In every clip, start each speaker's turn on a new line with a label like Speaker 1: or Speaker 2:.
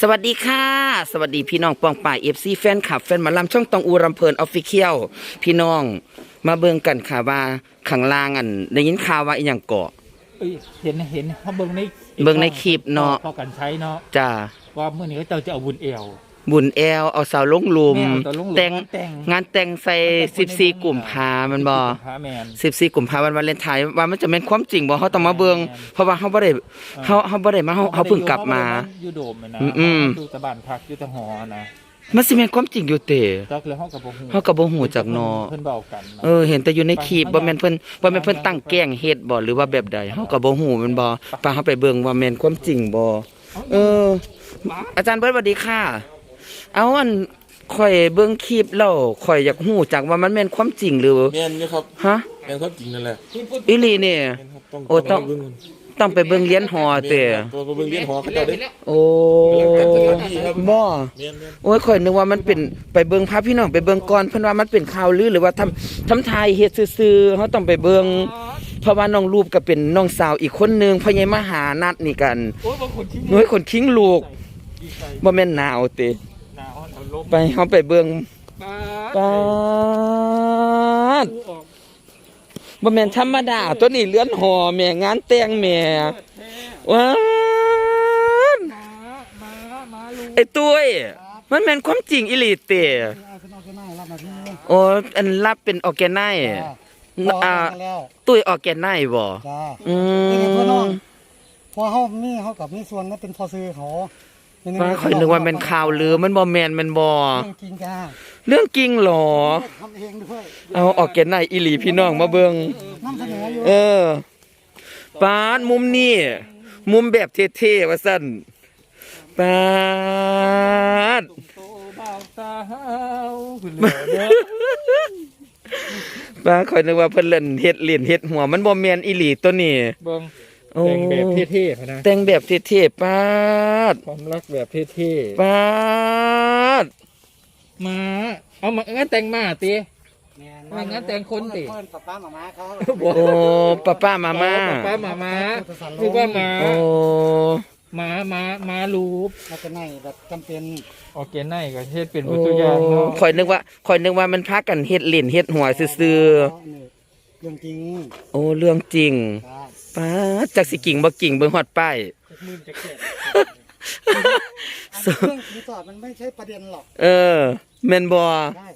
Speaker 1: สวัสดีค่ะ สวัสดีพี่น้องปองป่ายเอฟซีแฟนคลับแฟนหมาลำช่องตองอูรำเพลินออฟฟิเชียลพี่น้องมาเบิ่งกันค่ะว่าข้างล่างอันได้ยินข่าวว่าอีหยังเกาะ
Speaker 2: เอ้ยเห็นเห็นเขาเบิ่งใน
Speaker 1: เบิ่งในคลิปเนาะ
Speaker 2: พอกันใช้เนาะ
Speaker 1: จ้า
Speaker 2: ว่าเมื่อนี้เขาเจ้าจะเอาบุญเอว
Speaker 1: บุญแอลเอาสาวลงหลุม
Speaker 2: แม่เอาสาวลงหลุม
Speaker 1: แต่ง
Speaker 2: แต่ง
Speaker 1: งานแต่งใส่14กลุ่มพามันบ่
Speaker 2: พระแมน
Speaker 1: 14กลุ่มพาวันวาเลนไทน์ว่ามันจะเป็นความจริงบ่เฮาต้องมาเบิ่ง
Speaker 2: แม่น
Speaker 1: เพราะว่าเฮาบ่ได้เฮาเฮาบ่ได้มาเฮาเฮาเพิ่งกลับมา
Speaker 2: อยูโดมนะ
Speaker 1: อืม
Speaker 2: ดูตะบานพักอยูตะหอนะ
Speaker 1: มันสิแม่นความจริงอยู่เต
Speaker 2: จักเลยห้องกับบ่ฮู้
Speaker 1: เฮาก็บ่ฮู้จักเนาะ
Speaker 2: เพิ่นเบากันนะ
Speaker 1: เออเห็นแต่อยู่ในคลิปบ่แม่นเพิ่นบ่แม่นเพิ่นตั้งแกล้งเฮ็ดบ่หรือว่าแบบใดเฮาก็บ่ฮู้แมันบ่ปาเฮาไปเบิ่งว่าแม่นความจริงบ่เออ อาจารย์เบิร์ดสวัสดีค่ะ เอาอันข่อยเบิ่งคลิปแล้วข่อยอยากฮู้จักว่ามันแม่นความจริงหรือ
Speaker 3: แม่นอยู่ครับ
Speaker 1: ฮะ
Speaker 3: แม่นความจริงนั่นแหละ
Speaker 1: อีหลีนี่
Speaker 3: แม่นครับต้อง
Speaker 1: โอ้ต้อง
Speaker 3: ไปเบิ่งกัน
Speaker 1: ต้องไปเบิ่งเรียนหอเตะ
Speaker 3: ตัวไปเบิ่งเรียนหอเขาเจ้าได้
Speaker 1: โอ้บ่
Speaker 3: แม่นแม่น
Speaker 1: โอ้ยข่อยนึกว่ามันเป็นไปเบิ่งพาพี่น้องไปเบิ่งก่อนเพิ่นว่ามันเป็นข่าวลือหรือว่าทำทำทายเฮ็ดซื่อๆเฮาต้องไปเบิ่งเพราะว่าน้องรูปก็เป็นน้องสาวอีกคนนึงพ่อใหญ่มาหานัดนี่กัน
Speaker 2: โอ้ยบางคนที่
Speaker 1: น้อยคนคิงลูก
Speaker 2: ดีใจ
Speaker 1: บ่แม่นหนาวติ
Speaker 2: หนาวเอา ลม
Speaker 1: ไปเฮาไปเบิ่ง
Speaker 2: ปา
Speaker 1: ปาด
Speaker 2: ดูออก
Speaker 1: บ่แม่นธรรมดา ตัวนี้เลื่อนหอแม่งานแต่งแม่
Speaker 2: แท้
Speaker 1: ว้าน
Speaker 2: มามามาลูก
Speaker 1: ไอ้ตุ้ยมันแม่นความจริงอีหลีเต
Speaker 4: เอาขึ้นเอาขึ้นมารับมาที่นี่
Speaker 1: โอ้อันรับเป็นออร์แกไน
Speaker 4: จ้า
Speaker 1: อ่า
Speaker 4: พอแล้ว
Speaker 1: ตุ้ยออร์แกไนบ่
Speaker 4: จ้า
Speaker 1: อื
Speaker 4: เป็นไงเพื่อนน้อง
Speaker 1: ม
Speaker 4: พอเฮามีเฮากับมีส่วนนั้นเป็นพอซื้อเขาเป็นไง
Speaker 1: ว่าข่อยนึกว่าเป็นข่าวลือมันบ่แม่นแมันบ่
Speaker 4: เรื่องจริงจ้า
Speaker 1: เรื่องจริงเหรอ
Speaker 4: ทำเองด้วย
Speaker 1: เอาออร์แกไนอีหลีพี่น้องมาเบิ่ง
Speaker 4: นำเสนออยู่
Speaker 1: เออปาดมุมนี่มุมแบบเท่ๆว่าซั่นปาด
Speaker 2: โตบ่าวสาวคุณเหลือเด้อ
Speaker 1: ปาดข่อยนึกว่าเพิ่นเล่นเฮ็ดเล่นเฮ็ดหัวมันบ่แม่นอีหลีตัวนี้
Speaker 2: เบิ่ง
Speaker 1: โอ้
Speaker 2: แต่งแบบเท่ๆนะ
Speaker 1: แต่งแบบเท่ๆปาด
Speaker 2: ความรักแบบเท่
Speaker 1: ปาด
Speaker 2: ๆมาเอามางั้นแต่งมาตี
Speaker 4: แม่
Speaker 2: ไม่งั้นแต่งคนติ
Speaker 4: เพิ่นป้าป้าหมาม้าเขา
Speaker 1: โอ้ป้าป้ามามา
Speaker 2: ป้าหมามาคือว่าหมา
Speaker 1: โอ้
Speaker 2: หมาหมาหมาลูป
Speaker 4: แล้วก็ในแบบจำเป็น
Speaker 2: โอเคไนก็เฮ็ดเป็น
Speaker 1: โอ้
Speaker 2: ตัวอย่างเนาะ
Speaker 1: ข่อยนึกว่าข่อยนึกว่ามันพากันเฮ็ดเล่นเฮ็ดหัวซื่อ
Speaker 4: นี่เรื่องจริง
Speaker 1: ๆโอ้เรื่องจริง
Speaker 4: จ้า
Speaker 1: ป้าดจักสิกิ่งบ่กิ่งเบิ่งฮอดป้าย
Speaker 2: จะมื่นจะเก็บ
Speaker 4: อันเรื่องรีสอร์ทมันไม่ใช่ประเด็นหรอก
Speaker 1: เออแม่นบ่
Speaker 4: ได้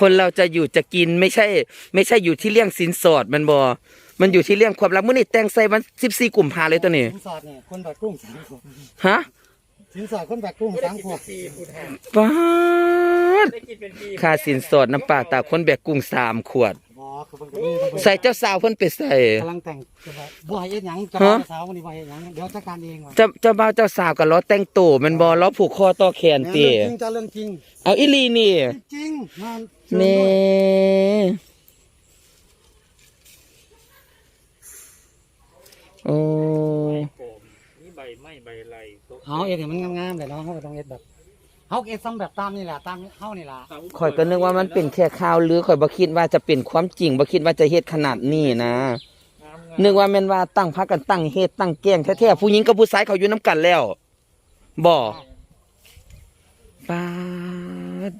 Speaker 1: คนเราจะอยู่จะกินไม่ใช่ ไม่ใช่อยู่ที่เรื่องสินสอดแมันบ่มันอยู่ที่เรื่องความรักมื้อนี้แต่งใส่วัน14กุมภาเลยตัวนี้
Speaker 4: สินสอดเนี่ยคนแบกกุ้งสามขวด
Speaker 1: ฮะ
Speaker 4: สินสอดคนแบกกุ้งสามขวด
Speaker 1: ป้าด
Speaker 2: ได้กินเป็นปี
Speaker 1: ค่าสินสอดน้ำปลาตาคนแบกกุ้งสามขวด
Speaker 4: บอคือมันก็มีมันก็มี
Speaker 1: ใส่เจ้าสาวเพิ่นไปใส่
Speaker 4: กำลังแต่งจะแบบบ่ให้เอ็ดหยังจะ
Speaker 1: ฮะ
Speaker 4: มาสาววันนี้บ่ให้เอ็ดหยังเดี๋ยวจัดการเองว่ะ
Speaker 1: เจ้าเจ้าบ่าวเจ้าสาวก็ล้อแต่งตัวแมันบ่ล้อผูกคอต่อแขน
Speaker 4: เรื่อง
Speaker 1: ติ
Speaker 4: จริงจะเรื่องจริง
Speaker 1: เอาอีหลีนี่
Speaker 4: จริงงาน
Speaker 1: แม่โอ้
Speaker 2: นี่ใบ ไม้ใบไรโต๊ะ
Speaker 4: เฮาเอ็ดให้มันงามๆเลยเนาะเฮาก็ต้องเอ็ดแบบเฮาเอ็ดซ้ำแบบตามนี่แหละตามเฮานี่ล่ะ
Speaker 1: ข่อยก็นึกว่ามันเป็นแค่ข่าวลือข่อยบ่คิดว่าจะเป็นความจริงบ่คิดว่าจะเฮ็ดขนาดนี้นะ นึกว่าแม่นว่าตั้งพักกันตั้งเฮ็ดตั้งแกล้งแท้ๆผู้หญิงกับผู้ชายเขาอยู่นํกันแล้วบ่ปาด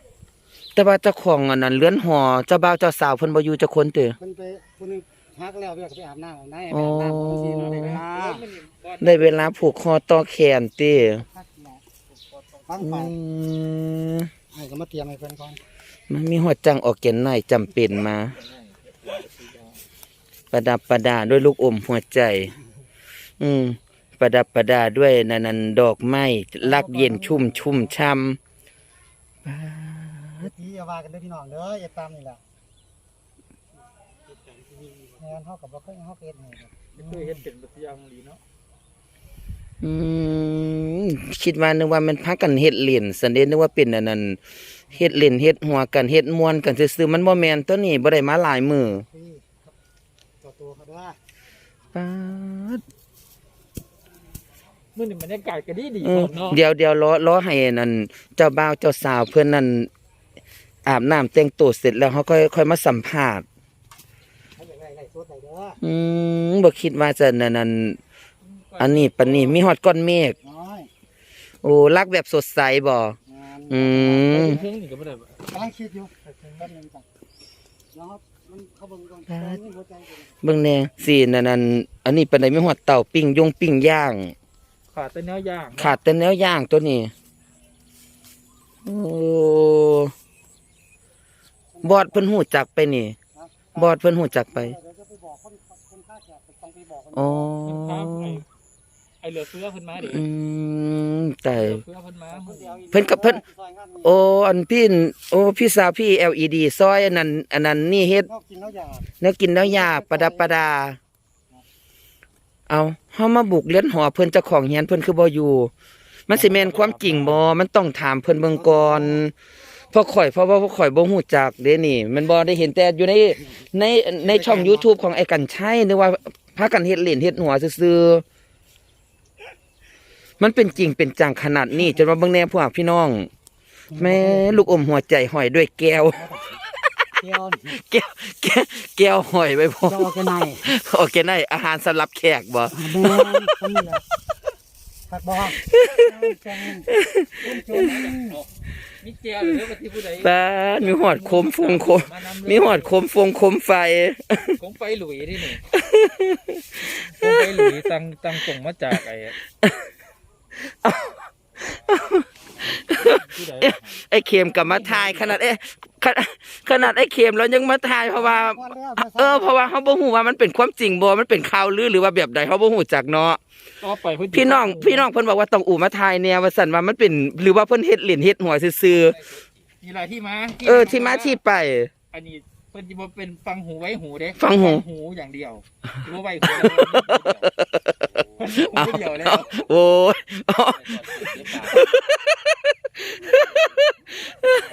Speaker 1: แต่ว่าเจ้าของอันนั้นเรือนหอเจ้าบ่าวเจ้าสาวเพิ่นบ่อยู่จักคนเด้อ
Speaker 4: เพิ่นไปผู้หนึง ฮักแล้วเรียกไปอาบน้ำอาบน้ำ
Speaker 1: อ๋
Speaker 4: ไป
Speaker 1: อ
Speaker 4: อาบน้ำบางทีเนาะได้เวลา
Speaker 1: ได้เวลาผูกคอต่อแขนติ
Speaker 4: ฮักเนาะฟัง
Speaker 1: อื
Speaker 4: ไป
Speaker 1: ม
Speaker 4: ให้ก็มาเตรียมให้เพิ่นก่อน
Speaker 1: มันมีหัวจังออกแกนหน่อยจำเป็นมา ประดับประดาด้วยลูกอมหัวใจ อืม ประดับประดาด้วยนันนันดอกไม้รักเย็นชุ่มชุ่มช่
Speaker 4: พี่อย่าว่ากันเด้อพี่น้องเด้อเอ็ดตามนี่แหละ งานเฮากับบ่เคยเฮาก็เอ็ดให้ครับ
Speaker 2: ไม่เคยเฮ็ดเป็นตัวอย่างดีเนาะำ
Speaker 1: อืมคิดว่านึกว่ามันพักกันเฮ็ดเล่นสันเดนึกว่าเป็นอันนั้นเฮ็ดเล่นเฮ็ดหัวกันเฮ็ดมวนกันซื่อๆมันบ่แม่นตัวนี้บ่ได้มาหลายมือ
Speaker 4: พี่ครับตัวตัวเขาด้วย
Speaker 1: ป๊าด
Speaker 2: เมื่อนี่บรรยากาศก็ดีดี
Speaker 1: เออ
Speaker 2: เนาะ
Speaker 1: เดี๋ยวเดี๋ยวรอรอให้นั่นเจ้าบ่าวเจ้าสาวเพื่อนนั่นอาบน้ำแต่งตัวเสร็จแล้วเขาค่อยค่อยมาสัมภาษณ์
Speaker 4: ให้ อย่างไรไล่สดได้เด้อ
Speaker 1: อืมบ่คิดว่าจะนั่นนั่นอันนี้ปานนี้มีฮอดก้อนเมฆ
Speaker 4: น้อย
Speaker 1: โอ้รักแบบสดใสบ่
Speaker 4: งาน
Speaker 1: อืม
Speaker 2: เครื่องนี่ก็ไม่ได้
Speaker 4: กำลังคิดอยู่แป๊บนึงจ้ะแล้วมันเขาเบิ่งก่อนตอนนี้หัวใจเป็น
Speaker 1: เบิ่งแน่สินั่นนั่นอันนี้ปานใดไม่ฮอดเต่าปิ้งยงปิ้งย่าง
Speaker 2: ขาดแต่เนื้อย่าง
Speaker 1: ขาดแต่แนวย่างตัวนี้โอ้บอดเพิ่นหูจักไปนี่ บอดเพิ่นหูจักไป
Speaker 4: เดี๋ยวจะไป บอกคนคนค่าแขกต้องไปบอกคน
Speaker 1: อ๋อ
Speaker 2: ครับไอ้ไอ้เหลือเฟือเพิ่นมาดิ
Speaker 1: อืมแต่
Speaker 2: เหลือเฟือเพิ่นมา
Speaker 1: เพิ่นกับเพิ่นโอ้อันพี่นโอ้พี่สาวพี่ LED ซอยอันนั้นอันนั้นนี่เฮ็ด
Speaker 4: นอกกินแล้วอยาก
Speaker 1: แล้วกินแล้วยาประดับประดา เอาเฮามาบุกเรือนหอเพิ่นเจ้าของเฮียนเพิ่นคือบ่อยู่ มันสิแม่นความจริงบ่มันต้องถามเพิ่นเบิ่งก่อนเพราะข่อยเพราะว่าพวกข่อยบ่ฮู้จักเด้นี่ มันบ่ได้เห็นแต่อยู่ในในในช่อง YouTube ของไอ้กันชัยนึกว่าพากันเฮ็ดเล่นเฮ็ดหัวซื่อๆมันเป็นจริงเป็นจังขนาดนี้จนว่าเบิ่งแน่พวกพี่น้อง แม่ลูกอมหัวใจห้อยด้วยแก้ว
Speaker 4: เที่ยว
Speaker 1: แก้วแก้วแก้วห้อยไว้พอ
Speaker 4: จะเอาแค่ไหน
Speaker 1: โอเคได้อาหารสำหรับแขกบ่
Speaker 4: แม่คนนี้แหละผักบอกแกงจน
Speaker 2: มีเจียวหรือว่าที่ผู้ใด
Speaker 1: ป้าดมีหอดโคมฟงโคม
Speaker 2: มานำ
Speaker 1: มีหอดโคมฟงโคมไฟ
Speaker 2: ของไฟหลุยที่นี่ของไฟหลุยตังตังส่งมาจากไอ้ผู้ใด
Speaker 1: ไอ้เข็มกับมาทายขนาดเอ๊ะ ขนาดขนาดไอ้เข็มแล้วยังมาทายเพราะว่า เออเพราะว่าเขาบ่ฮู้ว่ามันเป็นความจริงบ่มันเป็นข่าวลือหรือว่าแบบใดเขาบ่ฮู้จักเนาะ
Speaker 2: ต่อไปเพิ่น
Speaker 1: พี่น้องพี่น้องเพิ่นบอกว่าต้องอู่มาทายแนวว่าซั่นว่ามันเป็นหรือว่าเพิ่นเฮ็ดเหรียญเฮ็ดหัวซื่อ
Speaker 2: มีอะไรที่มา
Speaker 1: ๆเออที่มาที่ไป
Speaker 2: อันนี้เพิ่นสิบ่เป็นฟังหูไว้หูเด้
Speaker 1: ฟังหู
Speaker 2: หูอย่างเดียวหรือว่าไว้หูหูเดียวแล้ว
Speaker 1: โอ้ย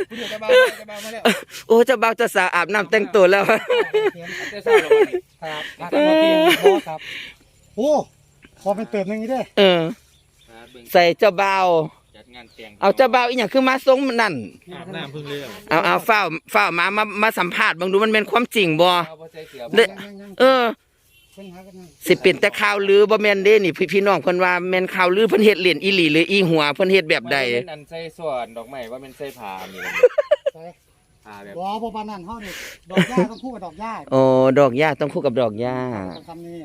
Speaker 2: ผู้เดียวจะบ้าจะบ้ามาแล้ว
Speaker 1: โอ้เจ้าบ่าวเจ้าสาวอาบน้ำแต่งตัวแล้ว
Speaker 2: จะเศร้าแล้ววันนี้
Speaker 4: ครับครับครับโอ้พอเป็นเติมอย่างนี้เด้
Speaker 1: เออใส่เจ้าบ่าว
Speaker 2: จัด งานแต่ง
Speaker 1: เอาเจ้าบ่าวอีหยังคือมาทรงนั่น
Speaker 2: อาบน้ำเพิ่งเลี้ยง
Speaker 1: เอาเอาเฝ้าเฝ้ามามามาสัมภาษณ์บางดูมันเป็นความจริงบ่
Speaker 2: เอาบ่ใส่เสื้อ
Speaker 1: เด้อเออ
Speaker 4: เป็นหากัน
Speaker 1: สิเป็นแต่ข่าวลือบ่แม่นเด้นี่พี่พี่น้องเพิ่นว่าแม่นข่าวลือเพิ่นเฮ็ดเล่นอีหลีหรืออีหัวเพิ่นเฮ็ดแบบใด
Speaker 2: มันเป็นอันใส่ส่วนดอกไม้ว่าเป็นใส่ผ้ามีผ้าแบบ
Speaker 4: บ่บ่ปานนั้นเฮานี่ดอกหญ้าต้องคู่กับดอกหญ้า
Speaker 1: โอ้ดอกหญ้าต้องคู่กับดอกหญ้า
Speaker 4: คำนี้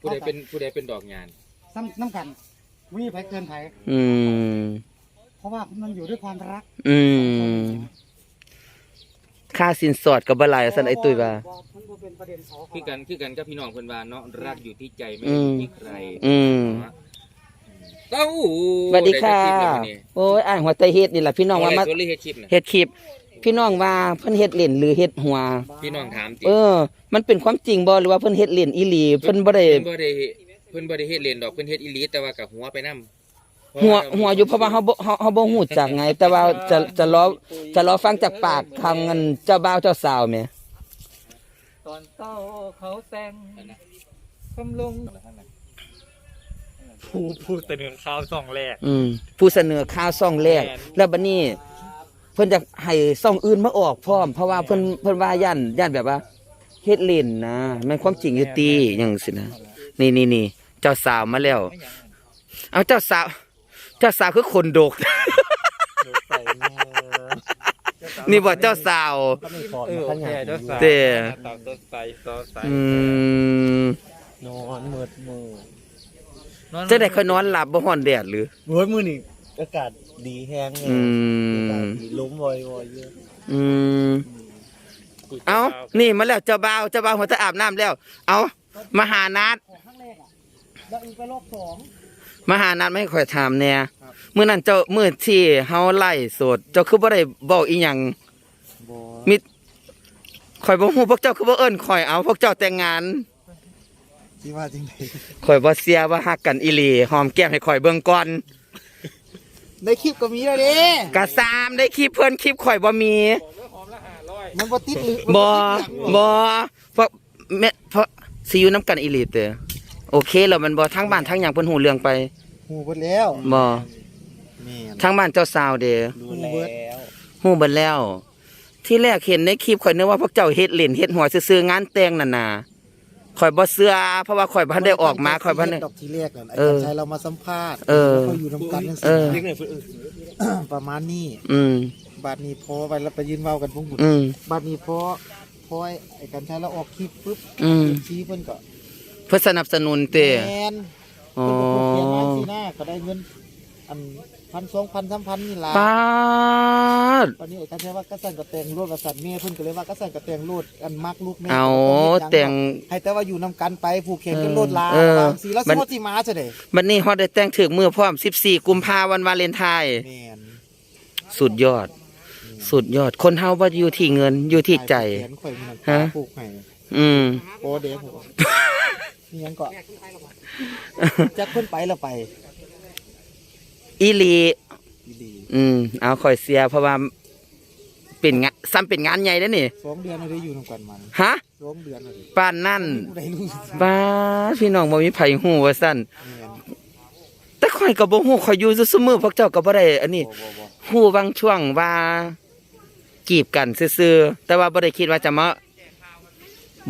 Speaker 2: ผู้ใดเป็นผู้ใดเป็นดอกงาน
Speaker 4: ซ้ำน้ำกัน มีไผเกินไผ
Speaker 1: อืม
Speaker 4: เพราะว่ามันอยู่ด้วยความรัก
Speaker 1: อืม ค่าสินสอดก็บ่หลายซั่นไอ้ตุ้ยว่า
Speaker 4: มันบ่เป็นประเด็นเขา
Speaker 2: คือกันคือกันกับพี่น้องเพิ่นว่าเนาะรักอยู่ที่ใจไม่
Speaker 1: อื
Speaker 2: ได้อ
Speaker 1: ม
Speaker 2: ยู่ที่ใคร
Speaker 1: อืม
Speaker 2: เต้า
Speaker 1: สวัสดีค่ะโอ้ยอ่านหัวใจเฮ็ดนี่ล่ะพี่น้
Speaker 2: น้
Speaker 1: อ
Speaker 2: องง
Speaker 1: ว่า
Speaker 2: ว่า
Speaker 1: มา
Speaker 2: มาเฮ็ดคลิปน่ะ
Speaker 1: เฮ็ดคลิป พี่น้องว่าเพิ่นเฮ็ดเล่นหรือเฮ็ดหัว
Speaker 2: พี่น้องถามจริ
Speaker 1: เองอมันเป็นความจริงบ่หรือว่าเพิ่นเฮ็ดเล่นอีหลีเพิ่นบ่ได้
Speaker 2: เพิ่นบ่ได้ เพิ่นบ่ได้เฮ็ดเล่นดอกเพิ่นเฮ็ดอีหลีแต่ว่ากับหัวไปนำ
Speaker 1: หัวหัวอยู่เพราะว่าเฮาบ่เฮาเฮาบ่ฮู้จักไง แต่ว่าจะจะรอจะรอฟังจากปากทางเงินเจ้าบ่าวเจ้าสาวแหม
Speaker 2: ตอนเต้าเขาแต่งคำลงผู้ผู้เสนอข่าวสองแรก
Speaker 1: อืมผู้เสนอข่าวซ่องแรก แล้วบัดนี้ เพิ่นจะให้ซ่องอื่นมาออกพร้อม เพราะว่าเพิ่นเพิ่นว่าย่านย่านแบบว่าเฮ็ดเล่นนะมันความจริงอยู่ติหยังสินะนี่นี่นี่ เจ้าสาวมาแล้ว
Speaker 2: ไม่หยัง
Speaker 1: เอาเจ้าสาว เจ้าสาวคือคนโดก
Speaker 2: ใส่มือ
Speaker 1: นี่บ่เจ้าสาว
Speaker 2: เออโอเคเจ้าสาว
Speaker 1: เด้
Speaker 2: ตาตัวใสตัวใส
Speaker 1: อืม
Speaker 4: นอนมืดมือ
Speaker 1: จะได้ค่อยนอนหลับบ่ฮ้อนแดดหรือ
Speaker 4: เฮ้ยมือนี่อากาศดีแฮง
Speaker 1: อืม
Speaker 4: ล้มวอยวอยเยอะ
Speaker 1: อืม เอานี่มาแล้วเจ้าบ่าวเจ้าบ่าวหัวตะอาบน้ำแล้ว เอามาหานัด
Speaker 4: ครั้ง แรกอะแล้วอีกไปรอบสอง
Speaker 1: มาหานัดไม่ให้ข่อยถามแหน่มื้อนั้นเจ้ามื้อที่เฮาไล่สดเจ้าคือบ่ได้เว้าอีหยัง
Speaker 4: บ่
Speaker 1: มีข่อยบ่ฮู้พวกเจ้าคือบ่เอิ้นข่อยเอาพวกเจ้าแต่งงาน
Speaker 4: ที่ว่าจริง
Speaker 1: ข่อยบ่เสียว่าฮักกันอีหลีหอมแก้มให้ข่อยเบิ่งก่อน
Speaker 4: ในคลิปก็มีแล้วเด้
Speaker 1: กะซามได้คลิปเพิ่นคลิปข่อยบ่มี
Speaker 4: มันบ่ติดหรือ
Speaker 1: บ่บ่เพราะแม่เพราะสิอยู่นํกันอีหลีเด้อ โอเคแล้วมันบ่ทั้งบ้านทั้งหยังเพิ่นฮู้เรื่องไป
Speaker 4: หูเบิดแล้ว
Speaker 1: บ่
Speaker 4: แม่น
Speaker 1: ทั้งบ้านเจ้าสาวเด้อ
Speaker 4: หูเบิด
Speaker 1: ฮู้เบิดแล้ว ที่แรกเห็นในคลิปข่อยนึกว่าพวกเจ้าเฮ็ดเล่นเฮ็ดหัวซื่อๆงานแต่งนั่นน่ะข่อยบ่เชื่อเพราะว่าข่อยบ่ทันได้ออกมาข่อยบ่ทันได้
Speaker 4: ดอกทีแรกนั่นไอ้
Speaker 1: เออ
Speaker 4: กัญชัยเรามาสัมภาษณ์
Speaker 1: เออ
Speaker 4: เขาอยู่นำกันจัง
Speaker 1: เอ
Speaker 4: ซี่
Speaker 1: อ
Speaker 3: เรียกหน่อยเออ
Speaker 4: ประมาณนี้
Speaker 1: อืม
Speaker 4: บาดนี้พอไปแล้วไปยืนเว้ากันพวกบุญ
Speaker 1: อืม
Speaker 4: บาดนี้พอพอไอ้กัญชัยเราออกคลิปปุ๊บ
Speaker 1: อืม
Speaker 4: ชี้เพิ่นก็
Speaker 1: เพื่อสนับสนุนเตะ
Speaker 4: แมน
Speaker 1: อ๋อ
Speaker 4: เพิ่นก็พูดเพียงมาสิหน้าก็ได้เงินอันพันสองพันสามพันนี่ล่ะ
Speaker 1: ป้าด
Speaker 4: ตอนนี้ไอ้กัญชัยว่ากระสันกระแตงรูดกระสันแม่เพิ่นก็เลยว่ากระสันกระแตงรูดอันมักลูกแม่
Speaker 1: เอา
Speaker 4: ก็บ่
Speaker 1: แต่ง
Speaker 4: ให้แต่ว่าอยู่นำกันไปผูกแขนกันโลดลา
Speaker 1: เออ
Speaker 4: บางสีแล้ว
Speaker 1: มั
Speaker 4: สิ
Speaker 1: น
Speaker 4: ว่าสิมาซะเด้
Speaker 1: บัดนี้ฮอดได้แต่งถึกมือพร้อม 14 กุมภาวันวาเลนไทน์
Speaker 4: แม่น
Speaker 1: สุดยอด สุดยอด คนเฮาบ่อยู่ที่เงินอยู่ที่ใจ
Speaker 4: แขนข่อยมัน
Speaker 1: ฮะ
Speaker 4: ผูกให้
Speaker 1: อืม
Speaker 4: โปเด้ผม นี่ยังก็จักเพิ่นไปแล้วไป
Speaker 1: อีหลี
Speaker 4: อีหลี
Speaker 1: อืมเอาข่อยเสียเพราะว่าเป็นงานซ้ำเป็นงานใหญ่เด้อนี่
Speaker 4: สองเดือนเราได้อยู่นำกันมัน
Speaker 1: ฮะ
Speaker 4: สองเดือนเราได้
Speaker 1: ป้านนั่น
Speaker 4: ผู้ใดรู้
Speaker 1: ป้าดพี่น้องบ่มีไผฮู้ว่าซั่น
Speaker 4: แม่น
Speaker 1: แต่ข่อยก็บ่ฮู้ข่อยอยู่ซุมื้อพวกเจ้าก็บ่ได้อันนี้
Speaker 4: บ่บ่บ่
Speaker 1: ฮู้บางช่วงว่าจีบกันซื่อๆแต่ว่าบ่ได้คิดว่าจะมา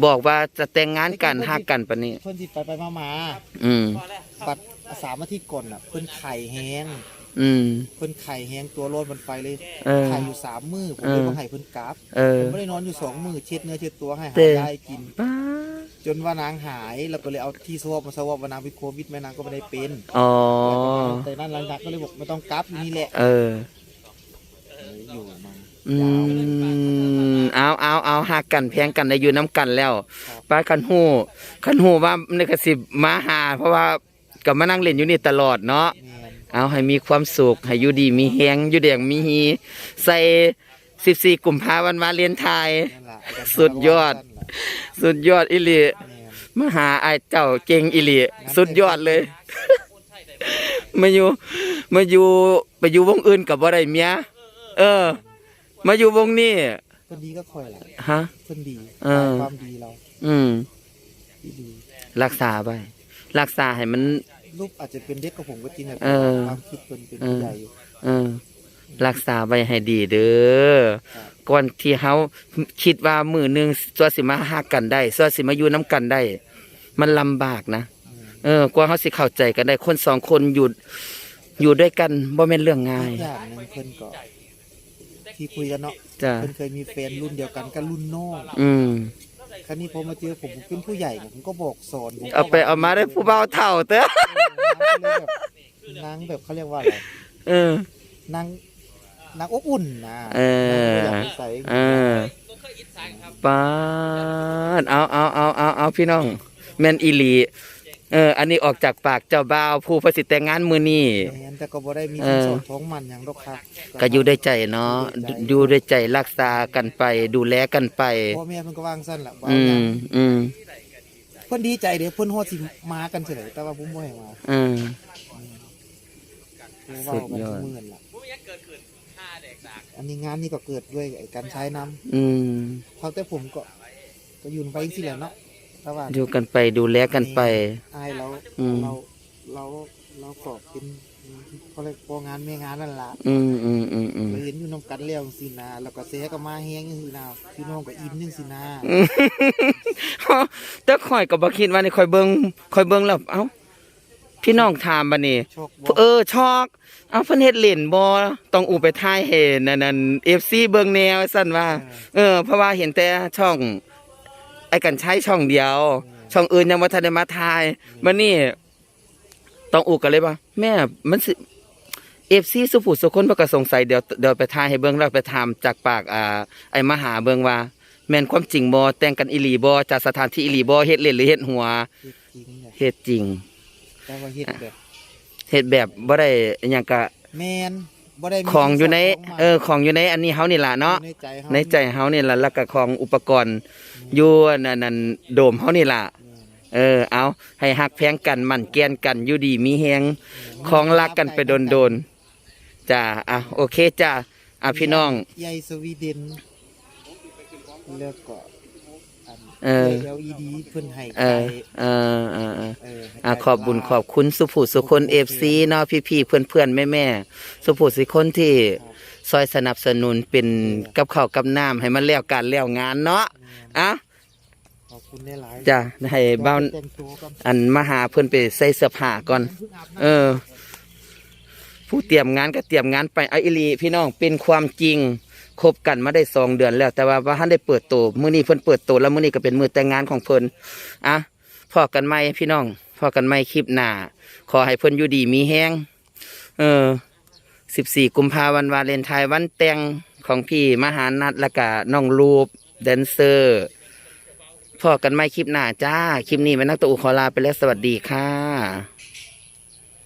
Speaker 1: บอกว่าจะแต่งงานกันฮักกันปานนี้
Speaker 4: เพิ่นสิไปไปมามา
Speaker 1: อืม
Speaker 4: บัดสามอาทิตย์ก่อนน่ะ เพิ่นไข่แห้ง
Speaker 1: อืม
Speaker 4: เพิ่นไข่แห้งตัวโลดมันไฟเลย
Speaker 1: เออ
Speaker 4: ไข่อยู่สามมื้อผม
Speaker 1: เออ
Speaker 4: เลยบ่ให้เพิ่นกราบ
Speaker 1: เออ
Speaker 4: ผมไม่ได้นอนอยู่สองมื้อเช็ดเนื้อเช็ดตัวให้หา
Speaker 1: เต้
Speaker 4: ยายกิน
Speaker 1: ป้า
Speaker 4: จนว่านางหายแล้วก็เลยเอาที่สวอปมาสวอปว่านางเป็นโควิดแม่นางก็ไม่ได้เป็น
Speaker 1: อ๋อ
Speaker 4: แต่นั่นหลังจากก็เลยบอกไม่ต้องกราฟอยู่นี่แหละ
Speaker 1: เออ
Speaker 4: เอออยู่มา
Speaker 1: อื
Speaker 4: ยาว
Speaker 1: มเอาเอาเอาหักกันแพงกันได้อยู่น้ำกันแล้ว
Speaker 4: ครับ
Speaker 1: ป้าคันหูคันหูว่าในกสิบมาหา เพราะว่าก็มานั่งเล่นอยู่นี่ตลอดเนาะ
Speaker 4: แม่น
Speaker 1: เอาให้มีความสุขให้อยู่ดีมีแฮงอยู่แดงมีฮีใส่14กุมภาพันธ์มาเรียนไทย
Speaker 4: นั่นล่ะ
Speaker 1: สุดยอด สุดยอดอิลี
Speaker 4: แม่น
Speaker 1: มาหาไอ้ายเจ้าเก่งอิลีสุดยอดเลยมาอยู่มาอยู่ไปอยู่วงอื่นกับบ่ได้เมียเออ มาอยู่วงนี้
Speaker 4: คนดีก็คอยแหละ
Speaker 1: ฮะ
Speaker 4: คนดี
Speaker 1: เออ
Speaker 4: ความดีเรา
Speaker 1: อืม
Speaker 4: ที่ดี
Speaker 1: รักษาไปรักษาให้มัน
Speaker 4: ลูกอาจจะเป็นเด็กกับผมก็จริงแต่
Speaker 1: เออ
Speaker 4: ความคิดเป็นเป็นผู้ใหญ่อยู่
Speaker 1: เออ รักษาไว้ให้ดีเด้อ
Speaker 4: ครับ
Speaker 1: ก่อนที่เฮาคิดว่ามือหนึงตัวสิมาหากันได้ตัวสิมาอยู่น้กันได้ มันลำบากนะ
Speaker 4: อืม
Speaker 1: เออกว่าเขาสิเข้าใจกันได้คนสองคนอยู่อยู่ด้วยกันบ่แม่นเรื่องง่าย
Speaker 4: อีกอย่างหนึงเพิ่นก็ ที่คุยกันเนาะ
Speaker 1: จ้ะ
Speaker 4: เพิ่นเคยมีแฟนรุ่นเดียวกันกับรุ่นน้อง
Speaker 1: อืม
Speaker 4: ครั้นี้พอมาเจอผมผมเป็นผู้ใหญ่ผมก็บอกสอนผมก็
Speaker 1: เอาไปเอามาได้ผู้เบาเท่าเต้อ
Speaker 4: เออนางแบบเขาเรียกว่าอะไร
Speaker 1: เออ
Speaker 4: นางนางอบอุ่นนะ
Speaker 1: เออ
Speaker 4: นางก็อยากใส่
Speaker 1: เออปาดเอาเอาเอาเอาเอาพี่น้อง แม่นอีหลี เออ อันนี้ออกจากปากเจ้าบ่าวผู้ประสิทธิ์แต่งงานมือนี้
Speaker 4: แม่นแต่ก็บ่ได้มี
Speaker 1: เอ
Speaker 4: สิน
Speaker 1: อ
Speaker 4: สอดท้องมันหยังดอกครับ
Speaker 1: ก็อยู่ด้วยใจเนาะอยู่ด้วยใจรักษากันไป ดูแลกันไป
Speaker 4: พ่อแม่เพิ่นก็วางสั้นล่ะว่า
Speaker 1: อื
Speaker 4: หยั
Speaker 1: ม
Speaker 4: ง
Speaker 1: อืม
Speaker 4: เพิ่นดีใจเด้เพิ่นฮอดสิมากันเฉยแต่ว่าผมบ่ให้มา
Speaker 1: อืม
Speaker 4: ผมเว้ากัน
Speaker 1: สุดยอด
Speaker 4: ทุกมื้อล่ะอันนี้งานนี้ก็เกิดด้วยไอ้การใช้น้ำ
Speaker 1: อืม
Speaker 4: เท่าแต่ผมก็ก็อยู่ไปสิแหละเนาะ แต่ว่า
Speaker 1: อยู่กันไปดูแลกันไป
Speaker 4: อายเรา
Speaker 1: อืม
Speaker 4: เราเราเราก็เป็นเขาเรียกพองานแม่งานนั่นล่ะ
Speaker 1: อืมอืมอืมอืม
Speaker 4: เราเห็นอยู่นำกันแล้วสินะแล้วก็เสียก็มาแฮงจังซี่นะพี่น้องก็อินจังซี่นะ
Speaker 1: แต่ข่อยก็บ่คิดว่านี่ข่อยเบิ่งข่อยเบิ่งแล้วเอ้าพี่น้องถามบัดนี้
Speaker 4: โชคบ่
Speaker 1: เออช็อก เอาเพิ่นเฮ็ดเล่นบ่ต้องอูไปถ่ายให้นั่นนั่น FC เบิ่งแนวซั่นว่า เออ เพราะว่าเห็นแต่ช่อง ไอ้กันใช้ช่องเดียว ช่องอื่นยังบ่ทันได้มาถ่ายบัดนี้ต้องอูก็เลยว่าแม่มันสิ FC สุผู้สุคนเพิ่นก็สงสัยเดี๋ยวเดี๋ยวไปถ่ายให้เบิ่งแล้วไปถามจากปากอ่าไอ้มหาเบิ่งว่า แม่นความจริงบ่แต่งกันอีหลีบ่จากสถานที่อีหลีบ่เฮ็ดเล่นหรือเฮ็ดหัว
Speaker 4: เฮ็ดจริงเนี่ย
Speaker 1: เฮ็ดจริง
Speaker 4: แต่ว่าเฮ็ดแบบ
Speaker 1: เฮ็ดแบบบ่ได้อิหยังก็
Speaker 4: แมน บ่ได้มี
Speaker 1: ของอยู่ใน
Speaker 4: สิสด
Speaker 1: เออของอยู่ในอันนี้เฮานี่ล่ะเนาะ
Speaker 4: อยู่ในใจเฮา
Speaker 1: ในใจเฮานี่ล่ะแล้วก็ของอุปกรณ์อยู่นั่นนั่นโดมเฮานี่ล่ะ เออ เอาให้ฮักแพงกันหมั่นแกนกันอยู่ดีมีแฮงของรักกันไปโดนๆจ้าอะโอเคจ้าอะพี่น้อง
Speaker 4: ใหญ่สวีเดนแล้วก็ อัน
Speaker 1: เออ
Speaker 4: LED เพิ่นให้
Speaker 1: เอ
Speaker 4: ไป
Speaker 1: อเออเออเออ
Speaker 4: เออให้
Speaker 1: อะ
Speaker 4: ไป
Speaker 1: ขอบบุญขอบคุณสุผู้สุคนเอฟซีเนาะพี่ๆเพื่อนๆแม่ๆสุผู้สุคนที่ซอยสนับสนุนเป็นกับข้าวกับน้ำให้มันแล้วการแล้วงานเนาะอะ
Speaker 2: ขอบคุณได้หลาย
Speaker 1: จ้ะให้เบ้า
Speaker 2: แต่งตัวกัน
Speaker 1: อันมาหาเพิ่นไปใส่เสื้อผ้าก่อน เออ ผู้เตรียมงานก็เตรียมงานไปไอะอิลีพี่น้องเป็นความจริง คบกันมาได้สองเดือนแล้ว แต่ว่าว่าท่านได้เปิดตัวมือนี้เพิ่นเปิดตัวแล้วมือนี้ก็เป็นมือแต่งงานของเพิ่นอะพอกันใหมพี่น้องพอกันใหมคลิปหน้าขอให้เพิ่นอยู่ดีมีแห้งเออ14กุมภาพันธ์วาเลนไทน์วันแต่งของพี่มหานัดละก็น้องรูปแดนเซอร์พอกันใหมคลิปหน้าจ้า คลิปนี้แม่นักตะอูขอลาไปแล้วสวัสดีค่ะ